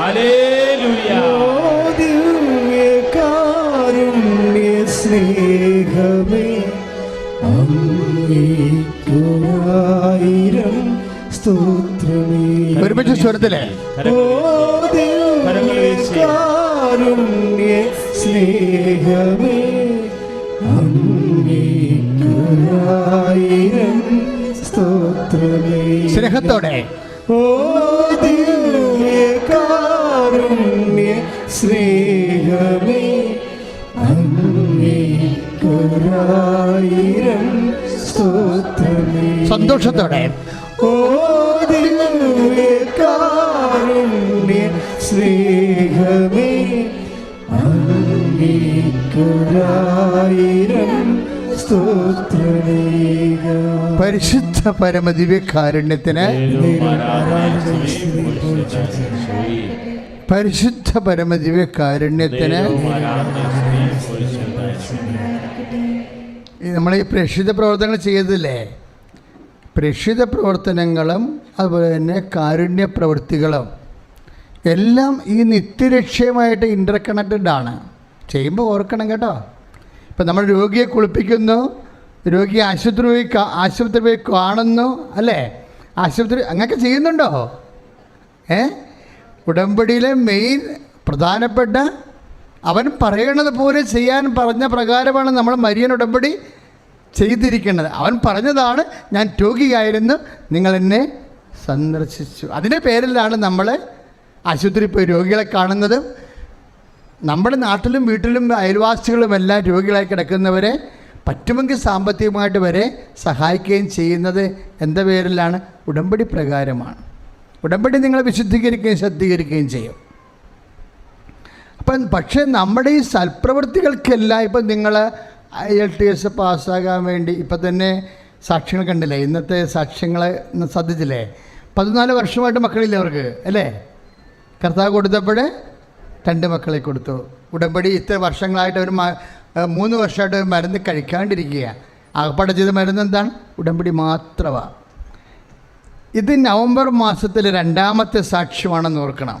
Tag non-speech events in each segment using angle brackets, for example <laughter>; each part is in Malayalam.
ഹല്ലേലൂയ. ദിവ്യകാരുണ്യ സ്നേഹമേ അങ്ങേക്കുരായിരം സ്തോത്രമേ. ഒരുമിച്ച് സ്വരത്തിലെ. ഓ. ദിവ്യകാരുണ്യ സ്നേഹമേ അങ്ങേക്കുരായിരം സ്തോത്രമേ. സ്നേഹത്തോടെ. ഓ സ്നേഹമേ അങ്ങേക്കൊരായിരം സ്തോത്രമേ. സന്തോഷത്തോടെ. ഓ കാരുണ്യ സ്നേഹമേ അങ്ങേക്കൊരായിരം പരിശുദ്ധ പരമദിവ്യകാരുണ്യത്തിന് പരിശുദ്ധ പരമദിവ്യകാരുണ്യത്തിന് ഈ നമ്മൾ ഈ പ്രേക്ഷിത പ്രവർത്തനങ്ങൾ ചെയ്തില്ലേ പ്രേക്ഷിത പ്രവർത്തനങ്ങളും അതുപോലെ തന്നെ കാരുണ്യ പ്രവൃത്തികളും എല്ലാം ഈ നിത്യരക്ഷയുമായിട്ട് ഇന്റർ കണക്റ്റഡ് ആണ്. ചെയ്യുമ്പോൾ ഓർക്കണം കേട്ടോ. ഇപ്പം നമ്മൾ രോഗിയെ കുളിപ്പിക്കുന്നു രോഗിയെ ആശുപത്രി പോയി ആശുപത്രി പോയി കാണുന്നു അല്ലേ? ആശുപത്രി അങ്ങനെയൊക്കെ ചെയ്യുന്നുണ്ടോ? ഏ? ഉടമ്പടിയിലെ മെയിൻ പ്രധാനപ്പെട്ട അവൻ പറയണത് പോലെ ചെയ്യാൻ പറഞ്ഞ പ്രകാരമാണ് നമ്മൾ മരിയൻ ഉടമ്പടി ചെയ്തിരിക്കുന്നത്. അവൻ പറഞ്ഞതാണ് ഞാൻ രോഗിയായിരുന്നു നിങ്ങൾ എന്നെ സന്ദർശിച്ചു. അതിന്റെ പേരിലാണ് നമ്മൾ ആശുപത്രിയിൽ പോയി രോഗികളെ കാണുന്നത്. നമ്മുടെ നാട്ടിലും വീട്ടിലും അയൽവാസികളുമെല്ലാം രോഗികളായി കിടക്കുന്നവരെ പറ്റുമെങ്കിൽ സാമ്പത്തികമായിട്ട് വരെ സഹായിക്കുകയും ചെയ്യുന്നത് എന്താ പേരിലാണ് ഉടമ്പടി പ്രകാരമാണ്. ഉടമ്പടി നിങ്ങളെ വിശുദ്ധീകരിക്കുകയും ശുദ്ധീകരിക്കുകയും ചെയ്യും. അപ്പം പക്ഷേ നമ്മുടെ ഈ സൽപ്രവൃത്തികൾക്കെല്ലാം ഇപ്പം നിങ്ങൾ എൽ ടി എസ് പാസ്സാകാൻ വേണ്ടി ഇപ്പം തന്നെ സാക്ഷ്യങ്ങൾ കണ്ടില്ലേ? ഇന്നത്തെ സാക്ഷ്യങ്ങളെ ശ്രദ്ധിച്ചില്ലേ പതിനാല് വർഷമായിട്ട് മക്കളില്ല അവർക്ക്? അല്ലേ? കർത്താവ് കൊടുത്തപ്പോൾ രണ്ട് മക്കളെ കൊടുത്തു. ഉടമ്പടി ഇത്ര വർഷങ്ങളായിട്ട് അവർ മൂന്ന് വർഷമായിട്ട് മരുന്ന് കഴിക്കാണ്ടിരിക്കുക ആകപ്പാടെ ചെയ്ത മരുന്ന് എന്താണ്? ഉടമ്പടി മാത്രമാണ്. ഇത് നവംബർ മാസത്തിലെ രണ്ടാമത്തെ സാക്ഷ്യമാണെന്ന് ഓർക്കണം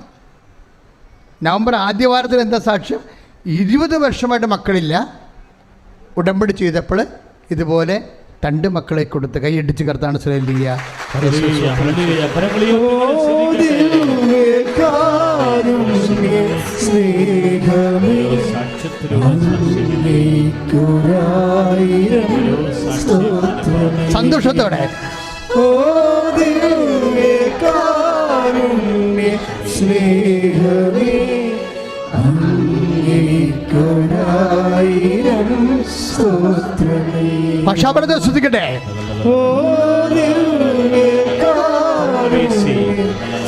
നവംബർ ആദ്യ വാരത്തിൽ എന്താ സാക്ഷ്യം ഇരുപത് വർഷമായിട്ട് മക്കളില്ല ഉടമ്പടി ചെയ്തപ്പോൾ ഇതുപോലെ രണ്ട് മക്കളെ കൊടുത്ത് കൈയടിച്ച് കർത്താണ് ശ്രദ്ധിക്കുക സന്തോഷത്തോടെ ഹല്ലേലൂയ സ്നേഹമേ അങ്ങേക്കൊരായിരം സ്തോത്രമേ. പക്ഷാപരത്തെ ശ്രദ്ധിക്കട്ടെ ഓ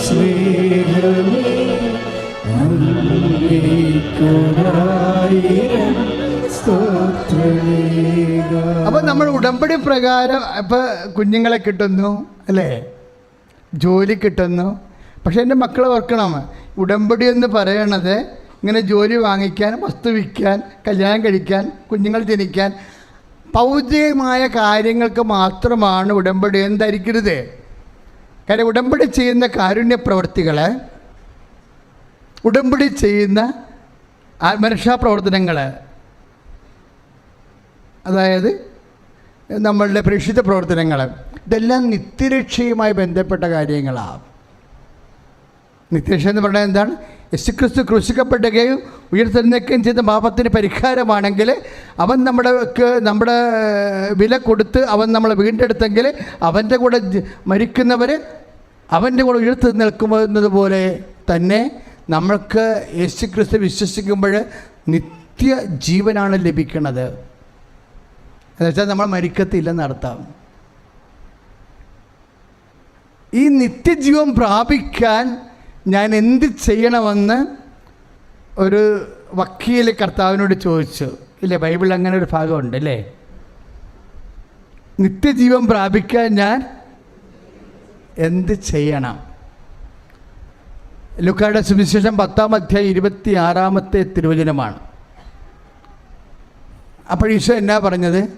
സ്നേഹമേ അങ്ങേക്കൊരായിരം അപ്പം നമ്മൾ ഉടമ്പടി പ്രകാരം ഇപ്പൊ കുഞ്ഞുങ്ങളെ കിട്ടുന്നു അല്ലേ? ജോലി കിട്ടുന്നു പക്ഷേ എന്റെ മക്കളെ ഓർക്കണം ഉടമ്പടി എന്ന് പറയണത് ഇങ്ങനെ ജോലി വാങ്ങിക്കാൻ വസ്തു വിൽക്കാൻ കല്യാണം കഴിക്കാൻ കുഞ്ഞുങ്ങൾ ജനിക്കാൻ ഭൗതികമായ കാര്യങ്ങൾക്ക് മാത്രമാണ് ഉടമ്പടി എന്ന് ധരിക്കരുത് കാര്യം ഉടമ്പടി ചെയ്യുന്ന കാരുണ്യ പ്രവർത്തികൾ ഉടമ്പടി ചെയ്യുന്ന ആത്മരക്ഷാ പ്രവർത്തനങ്ങൾ അതായത് നമ്മളുടെ പ്രേക്ഷിത പ്രവർത്തനങ്ങൾ ഇതെല്ലാം നിത്യരക്ഷയുമായി ബന്ധപ്പെട്ട കാര്യങ്ങളാണ് നിത്യരക്ഷ എന്ന് പറഞ്ഞാൽ എന്താണ്? യേശുക്രിസ്തു ക്രൂശിക്കപ്പെടുകയും ഉയർത്തെഴുന്നേക്കുകയും ചെയ്ത പാപത്തിന് പരിഹാരമാണെങ്കിൽ അവൻ നമ്മുടെ നമ്മുടെ വില കൊടുത്ത് അവൻ നമ്മളെ വീണ്ടെടുത്തെങ്കിൽ അവന്റെ കൂടെ മരിക്കുന്നവർ അവന്റെ കൂടെ ഉയർത്തി നിൽക്കുന്നത് പോലെ തന്നെ നമ്മൾക്ക് യേശുക്രിസ്തു വിശ്വസിക്കുമ്പോൾ നിത്യ ജീവനാണ് ലഭിക്കുന്നത് എന്നുവെച്ചാൽ നമ്മൾ മരിക്കത്തില്ലെന്നർത്ഥം ഈ നിത്യജീവൻ പ്രാപിക്കാൻ ഞാൻ എന്ത് ചെയ്യണമെന്ന് ഒരു വക്കീൽ കർത്താവിനോട് ചോദിച്ചു. ഇല്ലേ ബൈബിൾ അങ്ങനെ ഒരു ഭാഗമുണ്ട് അല്ലേ? നിത്യജീവൻ പ്രാപിക്കാൻ ഞാൻ എന്ത് ചെയ്യണം? ലുക്കായുടെ സുവിശേഷം പത്താം അധ്യായം ഇരുപത്തി ആറാമത്തെ തിരുവചനമാണ്. അപ്പോൾ ഈശോ എന്നാ പറഞ്ഞത്?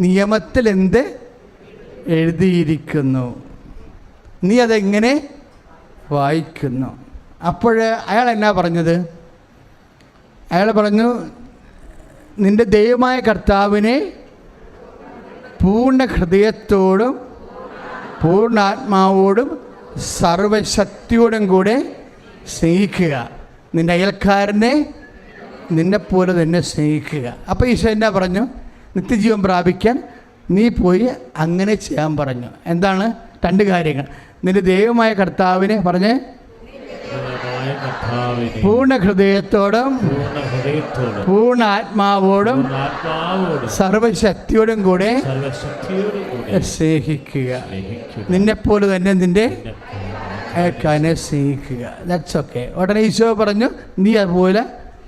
നിയമത്തിൽ എന്ത് എഴുതിയിരിക്കുന്നു? നീ അതെങ്ങനെ വായിക്കുന്നു. അപ്പോൾ അയാൾ എന്നാ പറഞ്ഞത്? അയാൾ പറഞ്ഞു നിന്റെ ദൈവമായ കർത്താവിനെ പൂർണ ഹൃദയത്തോടും പൂർണ ആത്മാവോടും സർവശക്തിയോടും കൂടെ സ്നേഹിക്കുക. നിന്റെ അയൽക്കാരനെ നിന്നെ പോലെ തന്നെ സ്നേഹിക്കുക. അപ്പോൾ ഈശോ എന്നാ പറഞ്ഞു? നിത്യജീവൻ പ്രാപിക്കാൻ നീ പോയി അങ്ങനെ ചെയ്യാൻ പറഞ്ഞു. എന്താണ്? രണ്ട് കാര്യങ്ങൾ. നിന്റെ ദൈവമായ കർത്താവിനെ പറഞ്ഞ്. പൂർണ ഹൃദയത്തോടും പൂർണ ആത്മാവോടും സർവശക്തിയോടും കൂടെ സ്നേഹിക്കുക. നിന്നെ നിന്നെപ്പോലെ തന്നെ നിന്റെ ഏക്കാനെ സ്നേഹിക്കുക. ദാറ്റ്സ് ഓക്കെ ഉടനെ ഈശോ പറഞ്ഞു നീ അതുപോലെ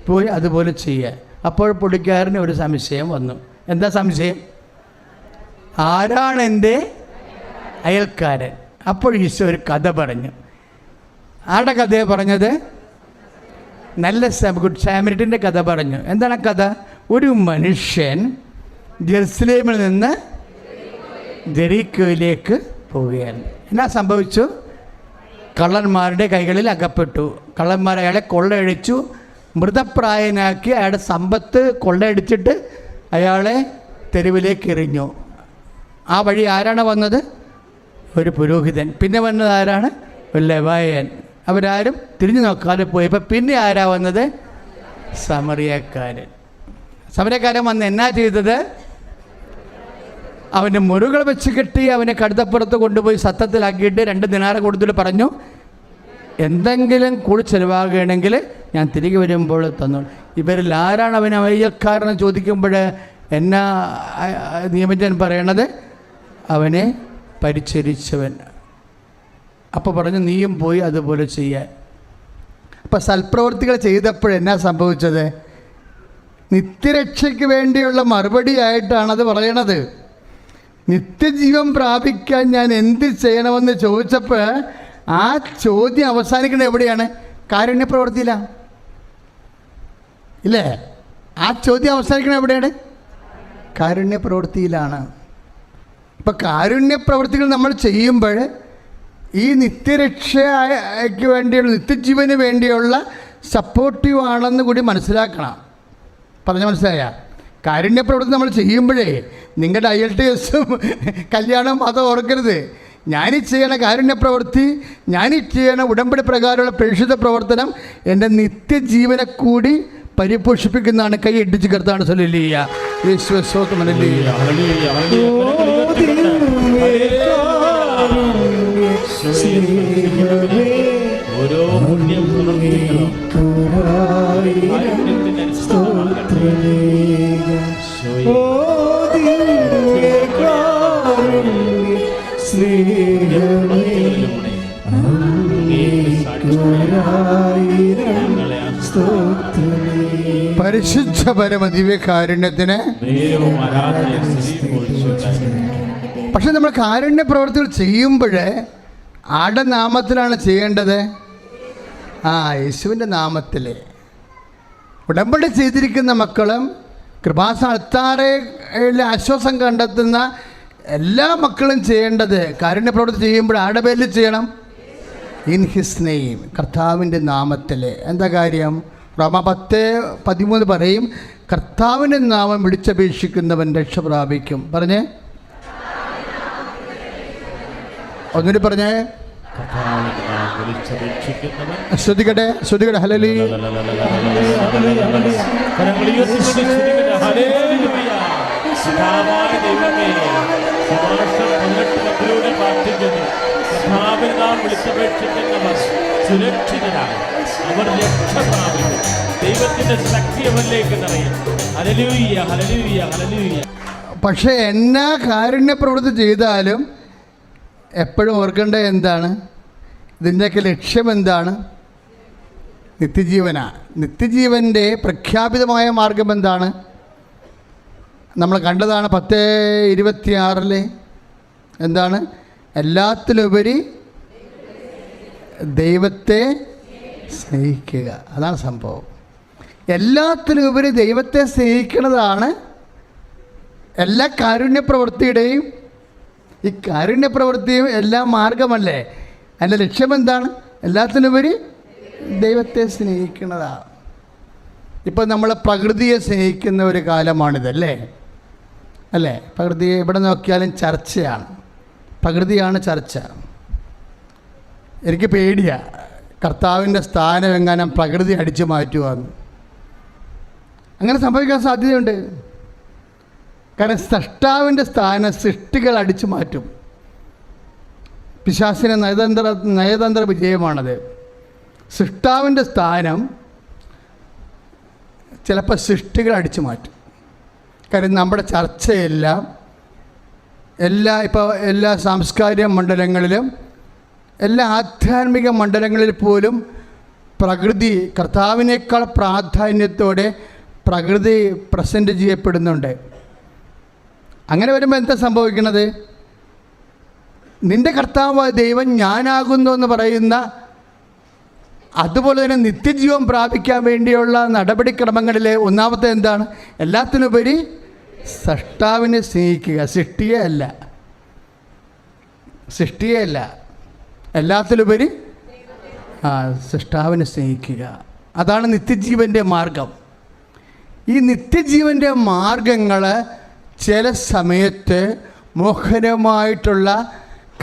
പോയി അതുപോലെ ചെയ്യുക അപ്പോൾ പുള്ളിക്കാരന് ഒരു സംശയം വന്നു. എന്താ സംശയം? ആരാണ് എന്റെ അയൽക്കാരൻ? അപ്പോൾ ഈശോ ഒരു കഥ പറഞ്ഞു. ആടെ കഥയെ പറഞ്ഞത്? നല്ല ഗുഡ് സാമരിറ്റിന്റെ കഥ പറഞ്ഞു. എന്താണ് കഥ? ഒരു മനുഷ്യൻ ജെറുസലേമിൽ നിന്ന് ജെറീക്കോയിലേക്ക് പോവുകയാണ്. എന്നാ സംഭവിച്ചു? കള്ളന്മാരുടെ കൈകളിൽ അകപ്പെട്ടു. കള്ളന്മാർ അയാളെ കൊള്ളയടിച്ചു. മൃതപ്രായനാക്കി അയാളുടെ സമ്പത്ത് കൊള്ളയടിച്ചിട്ട് അയാളെ തെരുവിലേക്ക് എറിഞ്ഞു. ആ വഴി ആരാണ് വന്നത്? ഒരു പുരോഹിതൻ. പിന്നെ വന്നത് ആരാണ്? ഒരു ലവായൻ. അവരാരും തിരിഞ്ഞു നോക്കാതെ പോയപ്പോൾ പിന്നെ ആരാ വന്നത്? സമറിയക്കാരൻ. സമരക്കാരൻ വന്ന് എന്നാ ചെയ്തത്? അവന്റെ മുറുകൾ വെച്ച് കെട്ടി അവനെ കടുത്തപ്പുറത്ത് കൊണ്ടുപോയി സത്തത്തിലാക്കിയിട്ട് രണ്ട് ദിനാറ കൊടുത്തിട്ട് പറഞ്ഞു എന്തെങ്കിലും കൂടി ചിലവാകുകയാണെങ്കിൽ ഞാൻ തിരികെ വരുമ്പോൾ തന്നു ഇവരിൽ ആരാണ് അവൻ അയ്യക്കാരനെ ചോദിക്കുമ്പോൾ എന്നാ നിയമിച്ചൻ പറയണത്? അവനെ പരിചരിച്ചവൻ. അപ്പോൾ പറഞ്ഞു നീയും പോയി അതുപോലെ ചെയ്യാൻ. അപ്പം സൽപ്രവർത്തികൾ ചെയ്തപ്പോഴെന്നാ സംഭവിച്ചത്? നിത്യരക്ഷയ്ക്ക് വേണ്ടിയുള്ള മറുപടിയായിട്ടാണ് അത് പറയണത്. നിത്യജീവൻ പ്രാപിക്കാൻ ഞാൻ എന്ത് ചെയ്യണമെന്ന് ചോദിച്ചപ്പോൾ ആ ചോദ്യം അവസാനിക്കുന്നത് എവിടെയാണ്? കാരുണ്യ പ്രവർത്തിയില്ല ഇല്ലേ? ആ ചോദ്യം അവസാനിക്കുന്നത് എവിടെയാണ്? കാരുണ്യ പ്രവൃത്തിയിലാണ് ഇപ്പം കാരുണ്യ പ്രവൃത്തികൾ നമ്മൾ ചെയ്യുമ്പോൾ ഈ നിത്യരക്ഷയ്ക്ക് വേണ്ടിയുള്ള നിത്യജീവന് വേണ്ടിയുള്ള സപ്പോർട്ടീവ് ആണെന്ന് കൂടി മനസ്സിലാക്കണം. പറഞ്ഞ മനസ്സിലായ? കാരുണ്യ പ്രവൃത്തി നമ്മൾ ചെയ്യുമ്പോഴേ നിങ്ങളുടെ ഐ എൽ ടി എസും <laughs> കല്യാണം അത് ഓർക്കരുത്. ഞാനീ ചെയ്യണ കാരുണ്യ പ്രവൃത്തി ഞാനീ ചെയ്യണ ഉടമ്പടി പ്രകാരമുള്ള പ്രേക്ഷിത പ്രവർത്തനം എന്റെ നിത്യജീവനെ കൂടി പരിപോഷിപ്പിക്കുന്നതാണ്. കൈ ഇടിച്ച് കർത്താണ് സൊല്ലിയ ഹല്ലേലൂയ, ഹല്ലേലൂയ. ഓരോ പുണ്യം ഞങ്ങളെ പരിശുദ്ധ പരമ ദിവ്യകാരുണ്യത്തിന് ദൈവവും ആരാധനയും സ്തുതിയും ഒഴിച്ചുണ്ടായിരുന്നു പക്ഷെ നമ്മൾ കാരുണ്യ പ്രവർത്തികൾ ചെയ്യുമ്പോൾ ആടെ നാമത്തിലാണ് ചെയ്യേണ്ടത്? ആ യേശുവിന്റെ നാമത്തിൽ ഉടമ്പടി ചെയ്തിരിക്കുന്ന മക്കളും കൃപാസ അൾത്താറയിലെ ആശ്വാസം കണ്ടെത്തുന്ന എല്ലാ മക്കളും ചെയ്യേണ്ടത് കാരുണ്യ പ്രവർത്തി ചെയ്യുമ്പോൾ ആടെ പേരിൽ ചെയ്യണം? ഇൻ ഹിസ് നെയിം കർത്താവിന്റെ നാമത്തിൽ എന്താ കാര്യം? റോമ പത്ത് പതിമൂന്ന് പറയും കർത്താവിന്റെ നാമം വിളിച്ചപേക്ഷിക്കുന്നവൻ രക്ഷ പ്രാപിക്കും പറഞ്ഞേ. ഒന്നുകൂടി പറഞ്ഞേ. ശ്രദ്ധിക്കട്ടെ ശ്രദ്ധിക്കട്ടെ. ഹലലി സുരക്ഷിതരാണ് ദൈവത്തിന്റെ പക്ഷേ എന്നാ കാരുണ്യ പ്രവൃത്തി ചെയ്താലും എപ്പോഴും ഓർക്കേണ്ടത് എന്താണ്? ഇതിന്റെയൊക്കെ ലക്ഷ്യം എന്താണ്? നിത്യജീവനാണ് നിത്യജീവന്റെ പ്രഖ്യാപിതമായ മാർഗം എന്താണ്? നമ്മൾ കണ്ടതാണ് പത്ത് ഇരുപത്തിയാറിലെ എന്താണ്? എല്ലാത്തിലുപരി ദൈവത്തെ സ്നേഹിക്കുക. അതാണ് സംഭവം. എല്ലാത്തിലുപരി ദൈവത്തെ സ്നേഹിക്കുന്നതാണ് എല്ലാ കാരുണ്യ പ്രവൃത്തിയുടെയും ഈ കാരുണ്യ പ്രവൃത്തിയും എല്ലാ മാർഗമല്ലേ? അതിന്റെ ലക്ഷ്യം എന്താണ്? എല്ലാത്തിനുപരി ദൈവത്തെ സ്നേഹിക്കുന്നതാണ് ഇപ്പം നമ്മൾ പ്രകൃതിയെ സ്നേഹിക്കുന്ന ഒരു കാലമാണിതല്ലേ? അല്ലേ? പ്രകൃതിയെ എവിടെ നോക്കിയാലും ചർച്ചയാണ്. പ്രകൃതിയാണ് ചർച്ച. എനിക്ക് പേടിയാണ് കർത്താവിന്റെ സ്ഥാനം എങ്ങാനും പ്രകൃതി അടിച്ചു മാറ്റുവാന്ന്. അങ്ങനെ സംഭവിക്കാൻ സാധ്യതയുണ്ട്. കാരണം സൃഷ്ടാവിന്റെ സ്ഥാനം സൃഷ്ടികൾ അടിച്ചു മാറ്റും. പിശാസിന് നയതന്ത്ര നയതന്ത്ര വിജയമാണത്. സൃഷ്ടാവിന്റെ സ്ഥാനം ചിലപ്പോൾ സൃഷ്ടികൾ അടിച്ചു മാറ്റും. കാര്യം നമ്മുടെ ചർച്ചയെല്ലാം എല്ലാ ഇപ്പോൾ എല്ലാ സാംസ്കാരിക മണ്ഡലങ്ങളിലും എല്ലാ ആധ്യാത്മിക മണ്ഡലങ്ങളിൽ പോലും പ്രകൃതി കർത്താവിനേക്കാൾ പ്രാധാന്യത്തോടെ പ്രകൃതി പ്രസന്റ് ചെയ്യപ്പെടുന്നുണ്ട്. അങ്ങനെ വരുമ്പോൾ എന്താ സംഭവിക്കുന്നത് നിന്റെ കർത്താവ് ദൈവം ഞാനാകുന്നു എന്ന് പറയുന്ന അതുപോലെ തന്നെ നിത്യജീവൻ പ്രാപിക്കാൻ വേണ്ടിയുള്ള നടപടിക്രമങ്ങളിൽ ഒന്നാമത്തെ എന്താണ്? എല്ലാത്തിനുപരി സൃഷ്ടാവിനെ സ്നേഹിക്കുക. സൃഷ്ടിയെ അല്ല. സൃഷ്ടിയെ അല്ല. എല്ലാത്തിലുപരി ആ സൃഷ്ടാവിനെ സ്നേഹിക്കുക. അതാണ് നിത്യജീവന്റെ മാർഗം. ഈ നിത്യജീവന്റെ മാർഗങ്ങൾ ചില സമയത്ത് മോഹനമായിട്ടുള്ള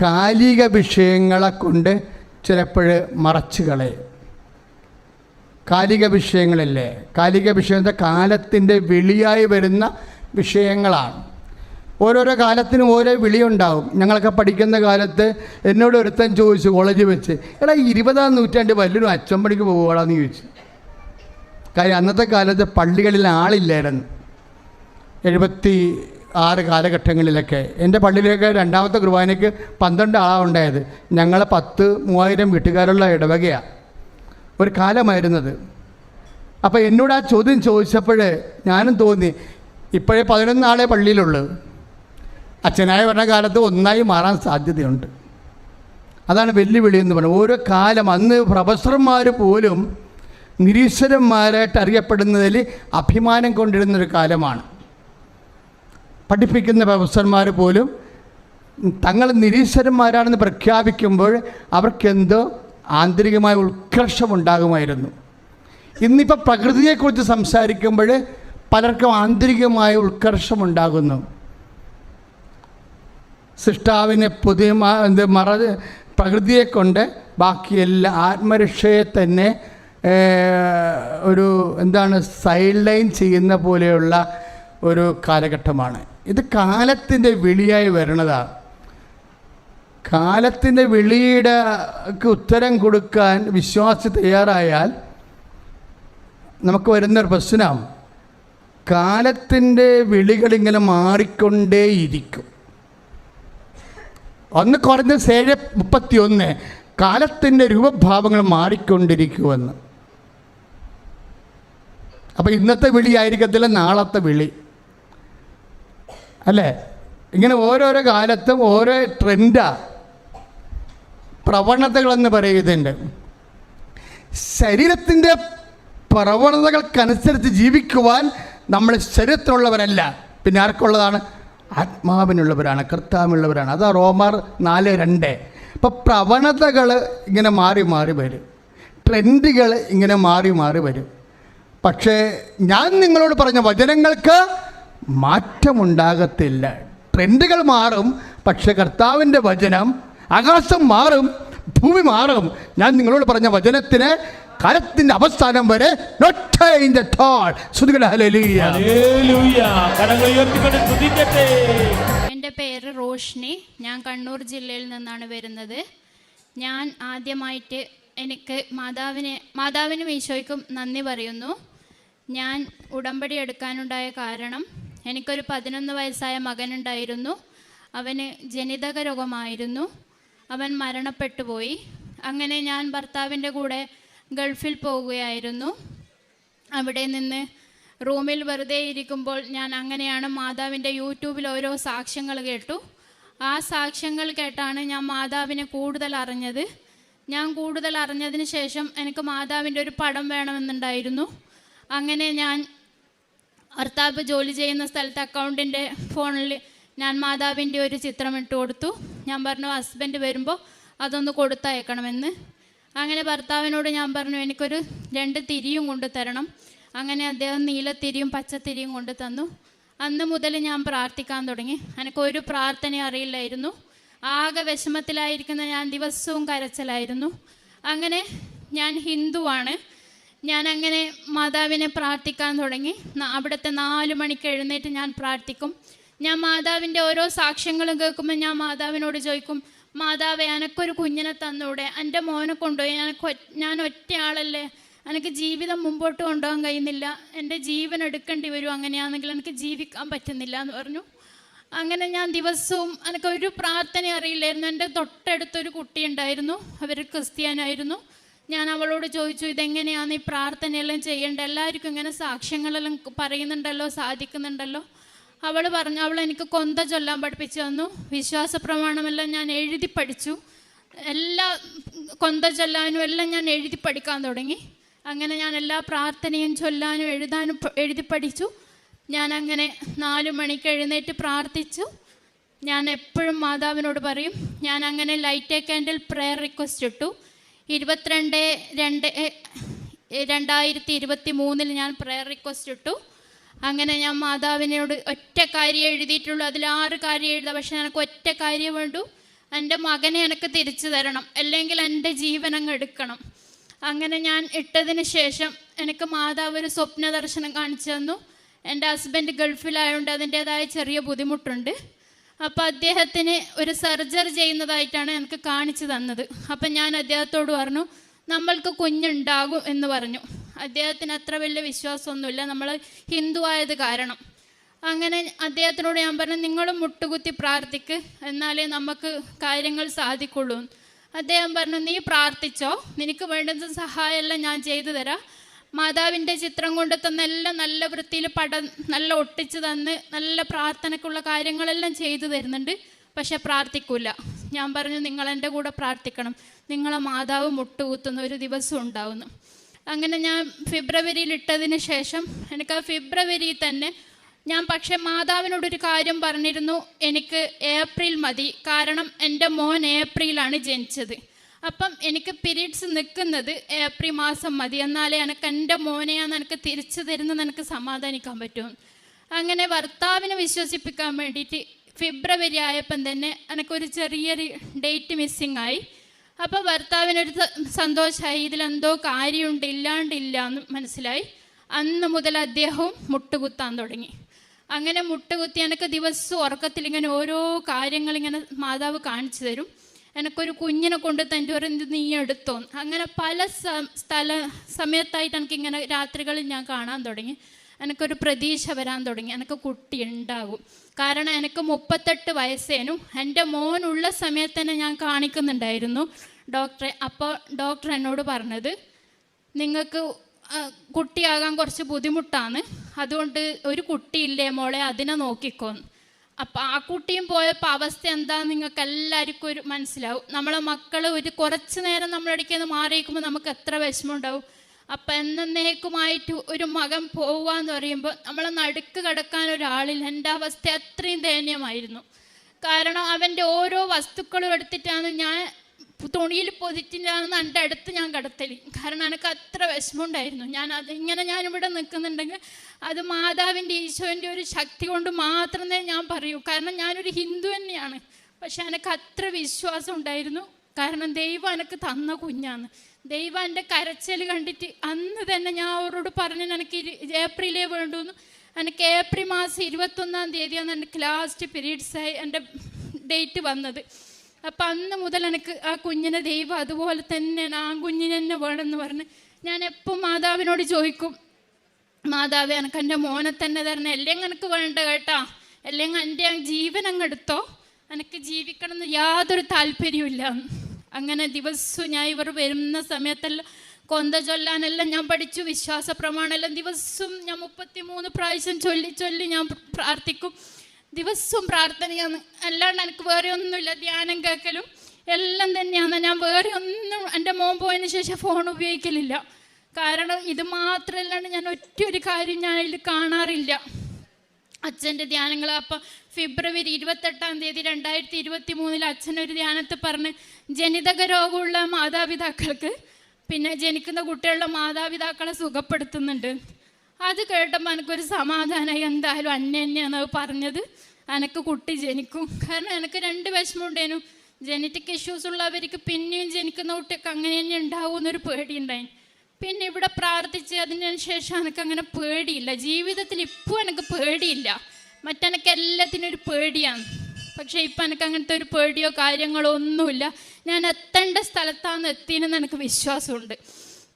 കാലിക വിഷയങ്ങളെ കൊണ്ട് ചിലപ്പോൾ മറച്ചു കളയും. കാലിക വിഷയങ്ങളില്ലേ? കാലിക വിഷയം കാലത്തിന്റെ വിളിയായി വരുന്ന വിഷയങ്ങളാണ്. ഓരോരോ കാലത്തിനും ഓരോ വിളിയുണ്ടാവും. ഞങ്ങളൊക്കെ പഠിക്കുന്ന കാലത്ത് എന്നോട് ഒരുത്തൻ ചോദിച്ചു കോളേജിൽ വെച്ച്? എടാ ഇരുപതാം നൂറ്റാണ്ട് വല്ലൊരു അച്ചമ്പടിക്ക് പോവുകയാണെന്ന് ചോദിച്ചു. കാര്യം അന്നത്തെ കാലത്ത് പള്ളികളിൽ ആളില്ലായിരുന്നു. എഴുപത്തി ആറ് കാലഘട്ടങ്ങളിലൊക്കെ എന്റെ പള്ളിയിലൊക്കെ രണ്ടാമത്തെ കുർബാനയ്ക്ക് പന്ത്രണ്ട് ആളാണ് ഉണ്ടായത്. ഞങ്ങൾ പത്ത് മൂവായിരം വീട്ടുകാരുള്ള ഇടവകയാണ് ഒരു കാലമായിരുന്നത്. അപ്പോൾ എന്നോട് ആ ചോദ്യം ചോദിച്ചപ്പോൾ ഞാനും തോന്നി ഇപ്പോഴേ പതിനൊന്നാളെ പള്ളിയിലുള്ളൂ. അച്ഛനായ പറഞ്ഞ കാലത്ത് ഒന്നായി മാറാൻ സാധ്യതയുണ്ട്. അതാണ് വെല്ലുവിളി എന്ന് പറയുന്നത് ഓരോ കാലം അന്ന് പ്രൊഫസർമാർ പോലും നിരീശ്വരന്മാരായിട്ട് അറിയപ്പെടുന്നതിൽ അഭിമാനം കൊണ്ടിരുന്നൊരു കാലമാണ്. പഠിപ്പിക്കുന്ന പ്രൊഫസർമാർ പോലും തങ്ങൾ നിരീശ്വരന്മാരാണെന്ന് പ്രഖ്യാപിക്കുമ്പോൾ അവർക്കെന്തോ ആന്തരികമായ ഉത്കർഷമുണ്ടാകുമായിരുന്നു. ഇന്നിപ്പോൾ പ്രകൃതിയെക്കുറിച്ച് സംസാരിക്കുമ്പോൾ പലർക്കും ആന്തരികമായ ഉത്കർഷമുണ്ടാകുന്നു. സൃഷ്ടാവിനെ പുതിയ മറ പ്രകൃതിയെ കൊണ്ട് ബാക്കിയെല്ലാം ആത്മരക്ഷയെ തന്നെ ഒരു എന്താണ് സൈഡ് ലൈൻ ചെയ്യുന്ന പോലെയുള്ള ഒരു കാലഘട്ടമാണ്. ഇത് കാലത്തിന്റെ വിളിയായി വരണതാണ് കാലത്തിന്റെ വിളിയുടെക്ക് ഉത്തരം കൊടുക്കാൻ വിശ്വാസി തയ്യാറായാൽ നമുക്ക് വരുന്നൊരു പ്രശ്നം. കാലത്തിന്റെ വിളികളിങ്ങനെ മാറിക്കൊണ്ടേയിരിക്കും ഒന്ന് കുറഞ്ഞ സേഴ് മുപ്പത്തി ഒന്ന് കാലത്തിന്റെ രൂപഭാവങ്ങൾ മാറിക്കൊണ്ടിരിക്കുമെന്ന് അപ്പോൾ ഇന്നത്തെ വിളി ആയിരിക്കത്തില്ല നാളത്തെ വിളി. അല്ലേ? ഇങ്ങനെ ഓരോരോ കാലത്തും ഓരോ ട്രെൻഡാ പ്രവണതകളെന്ന് പറയുന്നുണ്ട്. ശരീരത്തിന്റെ പ്രവണതകൾക്കനുസരിച്ച് ജീവിക്കുവാൻ നമ്മൾ ശരീരത്തിലുള്ളവരല്ല. പിന്നെ ആർക്കുള്ളതാണ്? ആത്മാവിനുള്ളവരാണ് കർത്താവിനുള്ളവരാണ്. അതാ റോമാർ നാല് രണ്ട്. അപ്പോൾ പ്രവണതകൾ ഇങ്ങനെ മാറി മാറി വരും. ട്രെൻഡുകൾ ഇങ്ങനെ മാറി മാറി വരും. പക്ഷേ ഞാൻ നിങ്ങളോട് പറഞ്ഞ വചനങ്ങൾക്ക് മാറ്റമുണ്ടാകത്തില്ല. ട്രെൻഡുകൾ മാറും പക്ഷെ കർത്താവിന്റെ വചനം ആകാശം മാറും ഭൂമി മാറും. ഞാൻ നിങ്ങളോട് പറഞ്ഞ വചനത്തിന് കാലത്തിന്റെ അവസാനം വരെ എന്റെ പേര് റോഷ്നി. ഞാൻ കണ്ണൂർ ജില്ലയിൽ നിന്നാണ് വരുന്നത്. ഞാൻ ആദ്യമായിട്ട് എനിക്ക് മാതാവിനെ മാതാവിനും ഈശോയ്ക്കും നന്ദി പറയുന്നു. ഞാൻ ഉടമ്പടി എടുക്കാനുണ്ടായ കാരണം എനിക്കൊരു പതിനൊന്ന് വയസ്സായ മകനുണ്ടായിരുന്നു. അവന് ജനിതക രോഗമായിരുന്നു അവൻ മരണപ്പെട്ടു പോയി അങ്ങനെ ഞാൻ ഭർത്താവിന്റെ കൂടെ ഗൾഫിൽ പോവുകയായിരുന്നു. അവിടെ നിന്ന് റൂമിൽ വെറുതെ ഇരിക്കുമ്പോൾ ഞാൻ അങ്ങനെയാണ് മാതാവിന്റെ യൂട്യൂബിൽ ഓരോ സാക്ഷ്യങ്ങൾ കേട്ടു. ആ സാക്ഷ്യങ്ങൾ കേട്ടാണ് ഞാൻ മാതാവിനെ കൂടുതൽ അറിഞ്ഞത്. ഞാൻ കൂടുതൽ അറിഞ്ഞതിന് ശേഷം എനിക്ക് മാതാവിന്റെ ഒരു പടം വേണമെന്നുണ്ടായിരുന്നു. അങ്ങനെ ഞാൻ ഭർത്താവ് ജോലി ചെയ്യുന്ന സ്ഥലത്ത് അക്കൗണ്ടിന്റെ ഫോണിൽ ഞാൻ മാതാവിന്റെ ഒരു ചിത്രം ഇട്ട് കൊടുത്തു. ഞാൻ പറഞ്ഞു ഹസ്ബൻഡ് വരുമ്പോൾ അതൊന്ന് കൊടുത്തയക്കണമെന്ന്. അങ്ങനെ ഭർത്താവിനോട് ഞാൻ പറഞ്ഞു എനിക്കൊരു രണ്ട് തിരിയും കൊണ്ട് തരണം അങ്ങനെ അദ്ദേഹം നീലത്തിരിയും പച്ചത്തിരിയും കൊണ്ട് തന്നു അന്ന് മുതൽ ഞാൻ പ്രാർത്ഥിക്കാൻ തുടങ്ങി. എനിക്കൊരു പ്രാർത്ഥന അറിയില്ലായിരുന്നു. ആകെ വിഷമത്തിലായിരിക്കുന്ന ഞാൻ ദിവസവും കരച്ചിലായിരുന്നു. അങ്ങനെ ഞാൻ ഹിന്ദുവാണ്. ഞാൻ അങ്ങനെ മാതാവിനെ പ്രാർത്ഥിക്കാൻ തുടങ്ങി. അവിടുത്തെ നാല് മണിക്ക് എഴുന്നേറ്റ് ഞാൻ പ്രാർത്ഥിക്കും. ഞാൻ മാതാവിന്റെ ഓരോ സാക്ഷ്യങ്ങളും കേൾക്കുമ്പോൾ ഞാൻ മാതാവിനോട് ചോദിക്കും മാതാവ് എനക്കൊരു കുഞ്ഞിനെ തന്നൂടെ? എന്റെ മോനെ കൊണ്ടുപോയി. എനിക്ക് ഞാൻ ഒറ്റയാളല്ലേ? എനിക്ക് ജീവിതം മുമ്പോട്ട് കൊണ്ടുപോകാൻ കഴിയുന്നില്ല. എന്റെ ജീവൻ എടുക്കേണ്ടി വരും. അങ്ങനെയാണെങ്കിൽ എനിക്ക് ജീവിക്കാൻ പറ്റുന്നില്ല എന്ന് പറഞ്ഞു. അങ്ങനെ ഞാൻ ദിവസവും എനിക്ക് ഒരു പ്രാർത്ഥന അറിയില്ലായിരുന്നു. എന്റെ തൊട്ടടുത്തൊരു കുട്ടി ഉണ്ടായിരുന്നു അവർ ക്രിസ്ത്യാനായിരുന്നു. ഞാൻ അവളോട് ചോദിച്ചു ഇതെങ്ങനെയാണ് ഈ പ്രാർത്ഥനയെല്ലാം ചെയ്യേണ്ട എല്ലാവർക്കും ഇങ്ങനെ സാക്ഷ്യങ്ങളെല്ലാം പറയുന്നുണ്ടല്ലോ സാധിക്കുന്നുണ്ടല്ലോ? അവൾ പറഞ്ഞു അവൾ എനിക്ക് കൊന്ത ചൊല്ലാൻ പഠിപ്പിച്ചു തന്നു. വിശ്വാസ പ്രമാണമെല്ലാം ഞാൻ എഴുതി പഠിച്ചു. എല്ലാ കൊന്ത ചൊല്ലാനും എല്ലാം ഞാൻ എഴുതി പഠിക്കാൻ തുടങ്ങി. അങ്ങനെ ഞാൻ എല്ലാ പ്രാർത്ഥനയും ചൊല്ലാനും എഴുതാനും എഴുതി പഠിച്ചു. ഞാൻ അങ്ങനെ നാലു മണിക്ക് എഴുന്നേറ്റ് പ്രാർത്ഥിച്ചു. ഞാൻ എപ്പോഴും മാതാവിനോട് പറയും ഞാൻ അങ്ങനെ ലൈറ്റ് ക്യാൻഡിൽ പ്രെയർ റിക്വസ്റ്റ് ഇട്ടു. ഇരുപത്തിരണ്ട് രണ്ട് രണ്ടായിരത്തി ഇരുപത്തി മൂന്നിൽ ഞാൻ പ്രയർ റിക്വസ്റ്റ് ഇട്ടു. അങ്ങനെ ഞാൻ മാതാവിനോട് ഒറ്റ കാര്യം എഴുതിയിട്ടുള്ളൂ. അതിൽ ആറ് കാര്യം എഴുതാം. പക്ഷെ എനിക്ക് ഒറ്റ കാര്യം വേണ്ടു. എന്റെ മകനെ എനിക്ക് തിരിച്ചു തരണം. അല്ലെങ്കിൽ എന്റെ ജീവൻ അങ്ങ് എടുക്കണം. അങ്ങനെ ഞാൻ ഇട്ടതിന് ശേഷം എനിക്ക് മാതാവ് ഒരു സ്വപ്ന ദർശനം കാണിച്ചു തന്നു. എന്റെ ഹസ്ബൻഡ് ഗൾഫിലായതുകൊണ്ട് അതിന്റേതായ ചെറിയ ബുദ്ധിമുട്ടുണ്ട്. അപ്പോൾ അദ്ദേഹത്തിന് ഒരു സർജറി ചെയ്യുന്നതായിട്ടാണ് എനിക്ക് കാണിച്ചു തന്നത്. അപ്പം ഞാൻ അദ്ദേഹത്തോട് പറഞ്ഞു നമ്മൾക്ക് കുഞ്ഞുണ്ടാകും എന്ന് പറഞ്ഞു. അദ്ദേഹത്തിന് അത്ര വലിയ വിശ്വാസമൊന്നുമില്ല. നമ്മൾ ഹിന്ദു ആയത് കാരണം. അങ്ങനെ അദ്ദേഹത്തിനോട് ഞാൻ പറഞ്ഞു നിങ്ങളും മുട്ടുകുത്തി പ്രാർത്ഥിക്ക് എന്നാലേ നമുക്ക് കാര്യങ്ങൾ സാധിക്കുള്ളൂ. അദ്ദേഹം പറഞ്ഞു നീ പ്രാർത്ഥിച്ചോ? നിനക്ക് വേണ്ടുന്ന സഹായമെല്ലാം ഞാൻ ചെയ്തു തരാം. മാതാവിന്റെ ചിത്രം കൊണ്ട് തന്ന എല്ലാം നല്ല വൃത്തിയിൽ പടം നല്ല ഒട്ടിച്ച് തന്ന് നല്ല പ്രാർത്ഥനയ്ക്കുള്ള കാര്യങ്ങളെല്ലാം ചെയ്തു തരുന്നുണ്ട്. പക്ഷെ പ്രാർത്ഥിക്കൂല. ഞാൻ പറഞ്ഞു നിങ്ങൾ എന്റെ കൂടെ പ്രാർത്ഥിക്കണം. നിങ്ങളെ മാതാവ് മുട്ടുകുത്തുന്ന ഒരു ദിവസം ഉണ്ടാവുന്നു. അങ്ങനെ ഞാൻ ഫെബ്രുവരിയിൽ ഇട്ടതിന് ശേഷം എനിക്ക് ആ ഫെബ്രുവരിയിൽ തന്നെ ഞാൻ പക്ഷെ മാതാവിനോടൊരു കാര്യം പറഞ്ഞിരുന്നു. എനിക്ക് ഏപ്രിൽ മതി. കാരണം എന്റെ മോൻ ഏപ്രിലാണ് ജനിച്ചത്. അപ്പം എനിക്ക് പീരീഡ്സ് നിൽക്കുന്നത് ഏപ്രിൽ മാസം മതി. എന്നാലേ എനിക്ക് എന്റെ മോനെയാണ് എനിക്ക് തിരിച്ചു തരുന്നത് എനിക്ക് സമാധാനിക്കാൻ പറ്റും. അങ്ങനെ ഭർത്താവിനെ വിശ്വസിപ്പിക്കാൻ വേണ്ടിയിട്ട് ഫെബ്രുവരി ആയപ്പം തന്നെ എനിക്കൊരു ചെറിയൊരു ഡേറ്റ് മിസ്സിങ് ആയി. അപ്പോൾ ഭർത്താവിനൊരു സന്തോഷമായി ഇതിലെന്തോ കാര്യമുണ്ട് ഇല്ലാണ്ടില്ല എന്ന് മനസ്സിലായി. അന്ന് മുതൽ അദ്ദേഹവും മുട്ടുകുത്താൻ തുടങ്ങി. അങ്ങനെ മുട്ടുകുത്തി എനിക്ക് ദിവസവും ഉറക്കത്തിൽ ഇങ്ങനെ ഓരോ കാര്യങ്ങൾ ഇങ്ങനെ മാതാവ് കാണിച്ചു തരും. എനിക്കൊരു കുഞ്ഞിനെ കൊണ്ട് തന്റെ ഒരു നീ എടുത്തോ. അങ്ങനെ പല സ്ഥല സമയത്തായിട്ട് എനിക്കിങ്ങനെ രാത്രികളിൽ ഞാൻ കാണാൻ തുടങ്ങി. എനിക്കൊരു പ്രതീക്ഷ വരാൻ തുടങ്ങി. എനിക്ക് കുട്ടി ഉണ്ടാകും. കാരണം എനിക്ക് മുപ്പത്തെട്ട് വയസ്സേനും. എന്റെ മോനുള്ള സമയത്ത് തന്നെ ഞാൻ കാണിക്കുന്നുണ്ടായിരുന്നു ഡോക്ടറെ. അപ്പോൾ ഡോക്ടർ എന്നോട് പറഞ്ഞത് നിങ്ങൾക്ക് കുട്ടിയാകാൻ കുറച്ച് ബുദ്ധിമുട്ടാണ്. അതുകൊണ്ട് ഒരു കുട്ടിയില്ലേ മോളെ അതിനെ നോക്കിക്കോന്ന് അപ്പം ആ കുട്ടിയും പോയപ്പോൾ അവസ്ഥ എന്താ നിങ്ങൾക്ക് എല്ലാവർക്കും ഒരു മനസ്സിലാവും. നമ്മളെ മക്കൾ ഒരു കുറച്ച് നേരം നമ്മളടിക്കുന്ന മാറിയിരിക്കുമ്പോൾ നമുക്ക് എത്ര വിഷമം ഉണ്ടാവും അപ്പം എന്നേക്കുമായിട്ട് ഒരു മകൻ പോവാന്ന് പറയുമ്പോൾ നമ്മളെ നടുക്ക് കിടക്കാൻ ഒരാളില്ല. എന്റെ അവസ്ഥ അത്രയും ദയനീയമായിരുന്നു. കാരണം അവന്റെ ഓരോ വസ്തുക്കളും എടുത്തിട്ടാണ് ഞാൻ തുണിയിൽ പൊതിച്ചിട്ടാണെന്ന് എന്റെ അടുത്ത് ഞാൻ കടത്തലി. കാരണം എനിക്ക് അത്ര വിഷമമുണ്ടായിരുന്നു. ഞാൻ അത് ഇങ്ങനെ ഞാനിവിടെ നിൽക്കുന്നുണ്ടെങ്കിൽ അത് മാതാവിന്റെ ഈശോന്റെ ഒരു ശക്തി കൊണ്ട് മാത്രമേ ഞാൻ പറയൂ. കാരണം ഞാനൊരു ഹിന്ദു തന്നെയാണ്. പക്ഷെ എനിക്ക് അത്ര വിശ്വാസം ഉണ്ടായിരുന്നു. കാരണം ദൈവം എനിക്ക് തന്ന കുഞ്ഞാണ് ദൈവം എന്റെ കരച്ചൽ കണ്ടിട്ട് അന്ന് തന്നെ ഞാൻ അവരോട് പറഞ്ഞു എനിക്ക് ഏപ്രിലേ വേണ്ടുന്നു എനിക്ക് ഏപ്രിൽ മാസം ഇരുപത്തൊന്നാം തീയതിയാണ് എന്റെ ലാസ്റ്റ് പീരീഡ്സായി എന്റെ ഡേറ്റ് വന്നത്. അപ്പം അന്ന് മുതൽ എനിക്ക് ആ കുഞ്ഞിനെ ദൈവം അതുപോലെ തന്നെ ആ കുഞ്ഞിനെ തന്നെ വേണമെന്ന് പറഞ്ഞ് ഞാൻ എപ്പം മാതാവിനോട് ചോദിക്കും മാതാവ് എനിക്ക് എന്റെ മോനെ തന്നെ തരണം അല്ലെങ്കിൽ എനിക്ക് വേണ്ട കേട്ടാ അല്ലെങ്കിൽ എന്റെ ജീവൻ അങ്ങ് എടുത്തോ എനിക്ക് ജീവിക്കണം എന്ന് യാതൊരു താല്പര്യമില്ല അങ്ങനെ ദിവസവും ഞാൻ ഇവർ വരുന്ന സമയത്തെല്ലാം കൊന്ത ചൊല്ലാനെല്ലാം ഞാൻ പഠിച്ചു വിശ്വാസ പ്രമാണമെല്ലാം ദിവസവും ഞാൻ മുപ്പത്തി മൂന്ന് പ്രാവശ്യം ചൊല്ലി ചൊല്ലി ഞാൻ പ്രാർത്ഥിക്കും. ദിവസവും പ്രാർത്ഥനയാണ്. അല്ലാണ്ട് എനിക്ക് വേറെ ഒന്നുമില്ല. ധ്യാനം കേൾക്കലും എല്ലാം തന്നെയാണ്. ഞാൻ വേറെ ഒന്നും എന്റെ മോൻ പോയതിന് ശേഷം ഫോൺ ഉപയോഗിക്കലില്ല. കാരണം ഇത് മാത്രമല്ലാണ്ട് ഞാൻ ഒറ്റ ഒരു കാര്യം ഞാൻ അതിൽ കാണാറില്ല. അച്ഛന്റെ ധ്യാനങ്ങൾ അപ്പം ഫെബ്രുവരി ഇരുപത്തെട്ടാം തീയതി രണ്ടായിരത്തി ഇരുപത്തി മൂന്നിൽ അച്ഛനൊരു ധ്യാനത്തിൽ പറഞ്ഞ് ജനിതക രോഗമുള്ള മാതാപിതാക്കൾക്ക് പിന്നെ ജനിക്കുന്ന കുട്ടികളുടെ മാതാപിതാക്കളെ സുഖപ്പെടുത്തുന്നുണ്ട്. അത് കേട്ടപ്പോൾ എനിക്കൊരു സമാധാനമായി എന്തായാലും അന്നെ തന്നെയാണ് പറഞ്ഞത്? എനിക്ക് കുട്ടി ജനിക്കും. കാരണം എനിക്ക് രണ്ട് വിഷമമുണ്ടേനു. ജനറ്റിക് ഇഷ്യൂസ് ഉള്ളവർക്ക് പിന്നെയും ജനിക്കുന്ന കുട്ടിയൊക്കെ അങ്ങനെ തന്നെ ഉണ്ടാവും എന്നൊരു പേടിയുണ്ടായി പിന്നെ ഇവിടെ പ്രാർത്ഥിച്ച് അതിന് ശേഷം എനിക്ക് അങ്ങനെ പേടിയില്ല. ജീവിതത്തിൽ ഇപ്പോൾ എനിക്ക് പേടിയില്ല. മറ്റെനക്ക് എല്ലാത്തിനും ഒരു പേടിയാണ്. പക്ഷേ ഇപ്പം എനിക്ക് അങ്ങനത്തെ ഒരു പേടിയോ കാര്യങ്ങളോ ഒന്നുമില്ല. ഞാൻ എത്തേണ്ട സ്ഥലത്താണ് എത്തിയെന്ന് എനിക്ക് വിശ്വാസമുണ്ട്.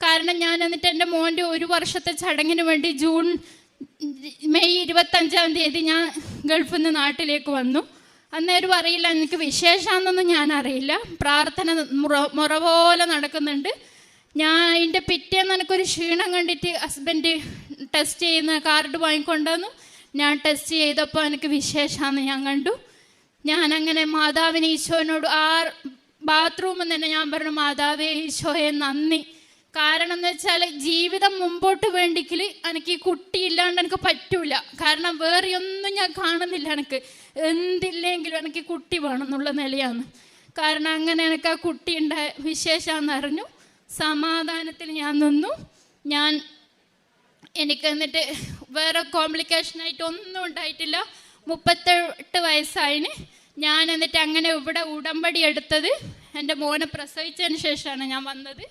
കാരണം ഞാൻ എന്നിട്ട് എന്റെ മോന്റെ ഒരു വർഷത്തെ ചടങ്ങിന് വേണ്ടി ജൂൺ മെയ് ഇരുപത്തഞ്ചാം തീയതി ഞാൻ ഗൾഫിൽ നിന്ന് നാട്ടിലേക്ക് വന്നു. അന്നേരം അറിയില്ല എനിക്ക് വിശേഷമാണെന്നൊന്നും ഞാൻ അറിയില്ല. പ്രാർത്ഥന മുറ പോലെ നടക്കുന്നുണ്ട്. ഞാൻ അതിന്റെ പിറ്റേന്ന് എനിക്കൊരു ക്ഷീണം കണ്ടിട്ട് ഹസ്ബൻഡ് ടെസ്റ്റ് ചെയ്യുന്ന കാർഡ് വാങ്ങിക്കൊണ്ടുവന്നു. ഞാൻ ടെസ്റ്റ് ചെയ്തപ്പോൾ എനിക്ക് വിശേഷമാണെന്ന് ഞാൻ കണ്ടു. ഞാൻ അങ്ങനെ മാതാവിന് ഈശോനോട് ആ ബാത്റൂമിൽ തന്നെ ഞാൻ പറഞ്ഞു മാതാവേ ഈശോയെ നന്ദി. കാരണം എന്ന് വെച്ചാൽ ജീവിതം മുമ്പോട്ട് വേണ്ടിക്കിൽ എനിക്ക് കുട്ടി ഇല്ലാണ്ട് എനിക്ക് പറ്റൂല. കാരണം വേറെ ഒന്നും ഞാൻ കാണുന്നില്ല എനിക്ക് എന്തില്ലെങ്കിലും എനിക്ക് കുട്ടി വേണം എന്നുള്ള നിലയാണ്. കാരണം അങ്ങനെ എനിക്ക് ആ കുട്ടി ഉണ്ടായ വിശേഷമാണെന്ന് അറിഞ്ഞു. സമാധാനത്തിൽ ഞാൻ നിന്നു. ഞാൻ എനിക്ക് എന്നിട്ട് വേറെ കോംപ്ലിക്കേഷനായിട്ട് ഒന്നും ഉണ്ടായിട്ടില്ല. മുപ്പത്തെട്ട് വയസ്സായിന്. ഞാൻ എന്നിട്ട് അങ്ങനെ ഇവിടെ ഉടമ്പടി എടുത്തത്. എന്റെ മോനെ പ്രസവിച്ചതിന് ശേഷമാണ് ഞാൻ വന്നത്.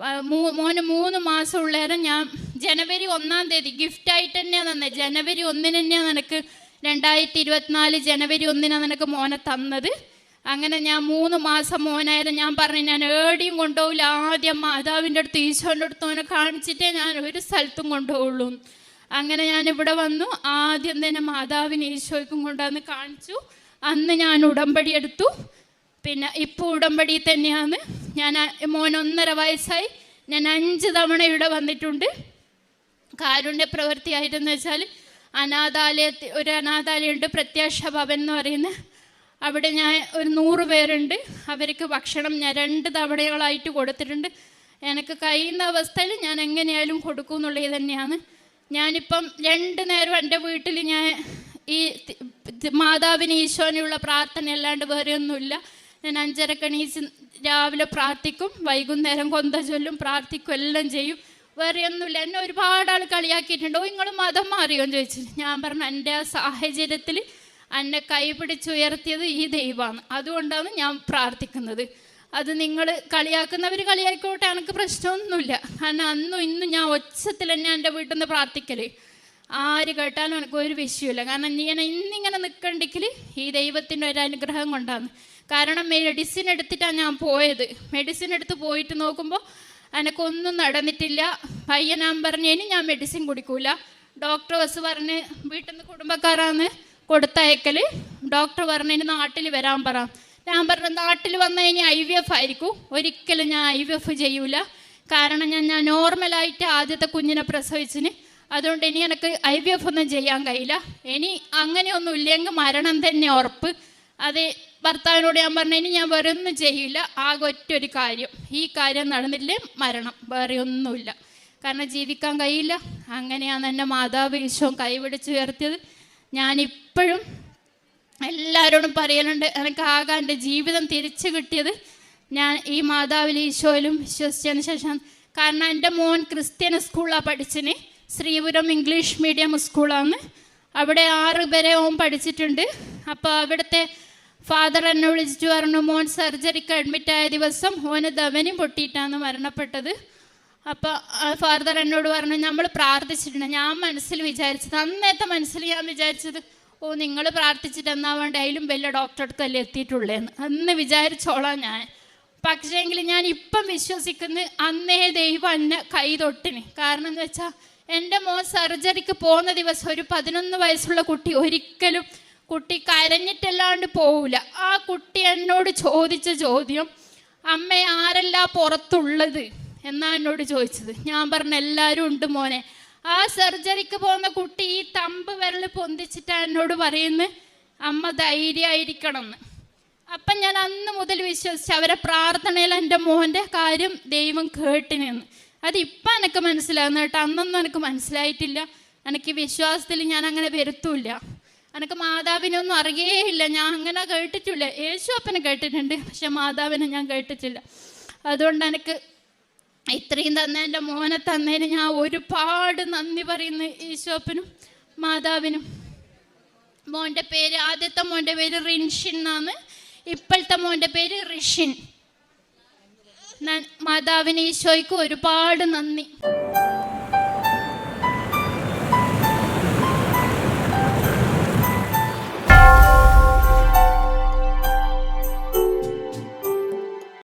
മോന് മൂന്ന് മാസം ഉള്ളേരം ഞാൻ ജനുവരി ഒന്നാം തീയതി ഗിഫ്റ്റായിട്ട് തന്നെയാണ് തന്നെ. ജനുവരി ഒന്നിന് തന്നെയാണ് നിനക്ക് രണ്ടായിരത്തി ഇരുപത്തിനാല് ജനുവരി ഒന്നിനാണ് നിനക്ക് മോനെ തന്നത്. അങ്ങനെ ഞാൻ മൂന്ന് മാസം മോനായിരുന്നു ഞാൻ പറഞ്ഞു ഞാൻ ഏടിയും കൊണ്ടുപോകില്ല ആദ്യം മാതാവിന്റെ അടുത്ത് ഈശോന്റെ അടുത്ത് മോനെ കാണിച്ചിട്ടേ ഞാൻ ഒരു സ്ഥലത്തും കൊണ്ടുപോകുള്ളൂ അങ്ങനെ ഞാൻ ഇവിടെ വന്നു. ആദ്യം തന്നെ മാതാവിന് ഈശോയ്ക്കും കൊണ്ടുവന്ന് കാണിച്ചു. അന്ന് ഞാൻ ഉടമ്പടി എടുത്തു. പിന്നെ ഇപ്പോൾ ഉടമ്പടി തന്നെയാണ്. ഞാൻ മോൻ ഒന്നര വയസ്സായി. ഞാൻ അഞ്ച് തവണ ഇവിടെ വന്നിട്ടുണ്ട്. കാരുണ്യ പ്രവൃത്തിയായിരുന്നു വെച്ചാൽ അനാഥാലയത്തിൽ ഒരു അനാഥാലയമുണ്ട് പ്രത്യാശ ഭവൻ എന്ന് പറയുന്ന. അവിടെ ഞാൻ ഒരു നൂറ് പേരുണ്ട്. അവർക്ക് ഭക്ഷണം ഞാൻ രണ്ട് തവണകളായിട്ട് കൊടുത്തിട്ടുണ്ട്. എനിക്ക് കഴിയുന്ന അവസ്ഥയിൽ ഞാൻ എങ്ങനെയായാലും കൊടുക്കും എന്നുള്ളത് തന്നെയാണ്. ഞാനിപ്പം രണ്ട് നേരം എന്റെ വീട്ടിൽ ഞാൻ ഈ മാതാവിന് ഈശോനുള്ള പ്രാർത്ഥന അല്ലാണ്ട് വേറെ ഒന്നുമില്ല. ഞാൻ അഞ്ചരക്ക് എണീച്ച് രാവിലെ പ്രാർത്ഥിക്കും വൈകുന്നേരം കൊന്ത ചൊല്ലും പ്രാർത്ഥിക്കും എല്ലാം ചെയ്യും. വേറെ ഒന്നുമില്ല. എന്നെ ഒരുപാട് ആൾ കളിയാക്കിയിട്ടുണ്ടോ. നിങ്ങൾ മതം മാറിയോ എന്ന് ചോദിച്ചു. ഞാൻ പറഞ്ഞു എന്റെ ആ സാഹചര്യത്തിൽ എന്നെ കൈപിടിച്ചുയർത്തിയത് ഈ ദൈവമാണ്. അതുകൊണ്ടാണ് ഞാൻ പ്രാർത്ഥിക്കുന്നത്. അത് നിങ്ങൾ കളിയാക്കുന്നവർ കളിയാക്കോട്ടെ എനിക്ക് പ്രശ്നമൊന്നുമില്ല. കാരണം അന്നും ഇന്നും ഞാൻ ഒച്ചത്തിൽ തന്നെ എന്റെ വീട്ടിൽ നിന്ന് പ്രാർത്ഥിക്കൽ. ആര് കേട്ടാലും എനിക്ക് ഒരു വിഷയമില്ല കാരണം ഇങ്ങനെ ഇന്നിങ്ങനെ നിൽക്കണ്ടെങ്കിൽ ഈ ദൈവത്തിന്റെ ഒരു അനുഗ്രഹം കൊണ്ടാണ്. കാരണം മെഡിസിൻ എടുത്തിട്ടാണ് ഞാൻ പോയത്. മെഡിസിൻ എടുത്ത് പോയിട്ട് നോക്കുമ്പോൾ എനക്കൊന്നും നടന്നിട്ടില്ല. പയ്യനാൻ പറഞ്ഞതിന് ഞാൻ മെഡിസിൻ കുടിക്കൂല. ഡോക്ടർ ബസ് പറഞ്ഞ് വീട്ടിൽ നിന്ന് കുടുംബക്കാരാന്ന് കൊടുത്തയക്കൽ. ഡോക്ടർ പറഞ്ഞതിന് നാട്ടിൽ വരാൻ പറ. ഞാൻ പറഞ്ഞു നാട്ടിൽ വന്നു കഴിഞ്ഞാൽ ഐ വി എഫ് ആയിരിക്കും. ഒരിക്കലും ഞാൻ ഐ വി എഫ് ചെയ്യൂല. കാരണം ഞാൻ ഞാൻ നോർമലായിട്ട് ആദ്യത്തെ കുഞ്ഞിനെ പ്രസവിച്ചിന്. അതുകൊണ്ട് ഇനി എനിക്ക് ഐ വി എഫ് ഒന്നും ചെയ്യാൻ കഴിയില്ല. ഇനി അങ്ങനെയൊന്നും ഇല്ലെങ്കിൽ മരണം തന്നെ ഉറപ്പ്. അത് ഭർത്താവിനോട് ഞാൻ പറഞ്ഞു ഇനി ഞാൻ വേറെ ഒന്നും ചെയ്യില്ല ആകെ ഒറ്റ ഒരു കാര്യം. ഈ കാര്യം നടന്നില്ലേ മരണം. വേറെ ഒന്നുമില്ല. കാരണം ജീവിക്കാൻ കഴിയില്ല. അങ്ങനെയാണ് എന്റെ മാതാവ് ഈശോ കൈപിടിച്ചുയർത്തിയത് ഞാനിപ്പോഴും എല്ലാവരോടും പറയലുണ്ട്. എനിക്ക് ആകെ എന്റെ ജീവിതം തിരിച്ചു കിട്ടിയത് ഞാൻ ഈ മാതാവിൽ ഈശോയിലും വിശ്വസിച്ചതിന് ശേഷം. കാരണം എന്റെ മോൻ ക്രിസ്ത്യൻ സ്കൂളിലാണ് പഠിച്ചിന് ശ്രീപുരം ഇംഗ്ലീഷ് മീഡിയം സ്കൂളാണ്. അവിടെ ആറ് വരെ ഓൻ പഠിച്ചിട്ടുണ്ട്. അപ്പോൾ അവിടുത്തെ ഫാദർ എന്നെ വിളിച്ചിട്ട് പറഞ്ഞു മോൻ സർജറിക്ക് അഡ്മിറ്റ് ആയ ദിവസം ഓന് ധവനി പൊട്ടിയിട്ടാണ് മരണപ്പെട്ടത്. അപ്പോൾ ഫാദർ എന്നോട് പറഞ്ഞു നമ്മൾ പ്രാർത്ഥിച്ചിട്ടുണ്ട്. ഞാൻ മനസ്സിൽ വിചാരിച്ചത് അന്നേത്തെ മനസ്സിൽ ഞാൻ വിചാരിച്ചത് ഓ നിങ്ങൾ പ്രാർത്ഥിച്ചിട്ട് എന്നാ വേണ്ട? അതിലും വലിയ ഡോക്ടറെ അടുത്തല്ലേ എത്തിയിട്ടുള്ളേന്ന് അന്ന് വിചാരിച്ചോളാം ഞാൻ. പക്ഷേങ്കിൽ ഞാൻ ഇപ്പം വിശ്വസിക്കുന്ന അന്നേ ദൈവം എന്നെ കൈ തൊട്ടിന്. കാരണം എന്ന് വെച്ചാൽ എന്റെ മോൻ സർജറിക്ക് പോകുന്ന ദിവസം ഒരു പതിനൊന്ന് വയസ്സുള്ള കുട്ടി ഒരിക്കലും കുട്ടി കരഞ്ഞിട്ടല്ലാണ്ട് പോവില്ല ആ കുട്ടി എന്നോട് ചോദിച്ച ചോദ്യം അമ്മ ആരല്ല പുറത്തുള്ളത്? എന്നാ എന്നോട് ചോദിച്ചത്. ഞാൻ പറഞ്ഞ എല്ലാവരും ഉണ്ട് മോനെ. ആ സർജറിക്ക് പോകുന്ന കുട്ടി ഈ തമ്പ് വിരൽ പൊന്തിച്ചിട്ടാ എന്നോട് പറയുന്നത്. അമ്മ ധൈര്യമായിരിക്കണം എന്ന്. അപ്പം ഞാൻ അന്ന് മുതൽ വിശ്വസിച്ച് അവരെ പ്രാർത്ഥനയിൽ എന്റെ മോന്റെ കാര്യം ദൈവം കേട്ടിനെന്ന് അത് എനിക്ക് മനസ്സിലാകുന്ന കേട്ടോ. അന്നൊന്നും എനിക്ക് മനസ്സിലായിട്ടില്ല. എനിക്ക് വിശ്വാസത്തിൽ ഞാൻ അങ്ങനെ വരുത്തൂല എനിക്ക് മാതാവിനൊന്നും അറിയേയില്ല. ഞാൻ അങ്ങനെ കേട്ടിട്ടില്ല. യേശു അപ്പനെ കേട്ടിട്ടുണ്ട്. പക്ഷെ മാതാവിനെ ഞാൻ കേട്ടിട്ടില്ല. അതുകൊണ്ട് എനിക്ക് ഇത്രയും തന്ന എന്റെ മോനെ തന്നതിന് ഞാൻ ഒരുപാട് നന്ദി പറയുന്നു ഈശോപ്പനും മാതാവിനും. മോന്റെ പേര് ആദ്യത്തെ മോന്റെ പേര് റിൻഷിൻ എന്നാണ്. ഇപ്പോഴത്തെ മോന്റെ പേര് ഞാൻ മാതാവിന് ഈശോയ്ക്ക് ഒരുപാട് നന്ദി.